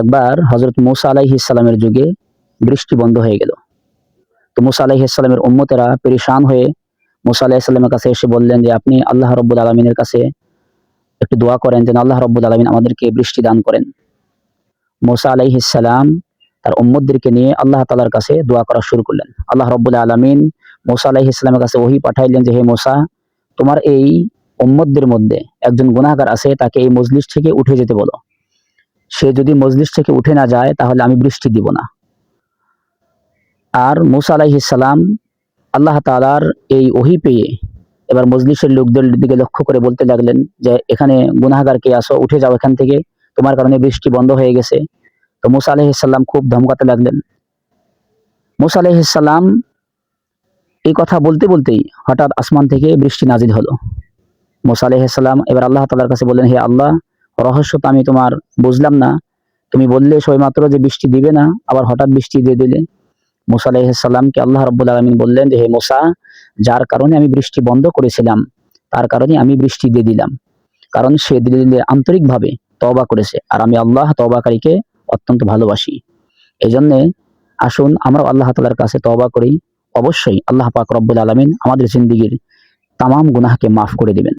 একবার হজরত মুসা আলাইহিসাল্লামের যুগে বৃষ্টি বন্ধ হয়ে গেল। তো মুসা আলাইহিসাল্লামের উম্মতেরা পেরেশান হয়ে মুসা আলাইহিসাল্লামের কাছে এসে বললেন যে, আপনি আল্লাহ রব্বুল আলমিনের কাছে একটু দোয়া করেন যেন আল্লাহ রব্বুল আলমিন আমাদেরকে বৃষ্টি দান করেন। মুসা আলাইহিসাল্লাম তার উম্মতদেরকে নিয়ে আল্লাহ তালার কাছে দোয়া করা শুরু করলেন। আল্লাহ রব্বুল আলমিন মুসা আলাইহিসাল্লামের কাছে ওহি পাঠাইলেন যে, হে মোসা, তোমার এই উম্মতদের মধ্যে একজন গুনাহগার আছে, তাকে এই মজলিস থেকে উঠে যেতে বলো। সে যদি মজলিস থেকে উঠে না যায়, তাহলে আমি বৃষ্টি দিব না। আর মুসা আলাইহিসাল্লাম আল্লাহ তালার এই ওহি পেয়ে এবার মজলিসের লোকদের দিকে লক্ষ্য করে বলতে লাগলেন যে, এখানে গুনাহগার কে আসো, উঠে যাও এখান থেকে। তোমার কারণে বৃষ্টি বন্ধ হয়ে গেছে। তো মুসা আলাইহিসাল্লাম খুব ধমকাতে লাগলেন। মুসা আলাইহিসাল্লাম এই কথা বলতে বলতেই হঠাৎ আসমান থেকে বৃষ্টি নাজিল হলো। মুসা আলাইহিসাল্লাম এবার আল্লাহ তালার কাছে বললেন, হে আল্লাহ রহস্য তো আমি তোমার বুঝলাম না। তুমি বললে সবেমাত্র যে বৃষ্টি দিবে না, আবার হঠাৎ বৃষ্টি দিয়ে দিলে। মুসা আলাইহিসাল্লামকে আল্লাহ রব্বুল আলমিন বললেন যে, হে মোসা, যার কারণে আমি বৃষ্টি বন্ধ করেছিলাম, তার কারণে আমি বৃষ্টি দিয়ে দিলাম। কারণ সে দিলে দিলে আন্তরিকভাবে তবা করেছে, আর আমি আল্লাহ তবাকারীকে অত্যন্ত ভালোবাসি। এই জন্যে আসুন আমরা আল্লাহ তালার কাছে তবা করি। অবশ্যই আল্লাহ পাক রব্বুল আলমিন আমাদের জিন্দিগির তামাম গুনাহকে মাফ করে দিবেন।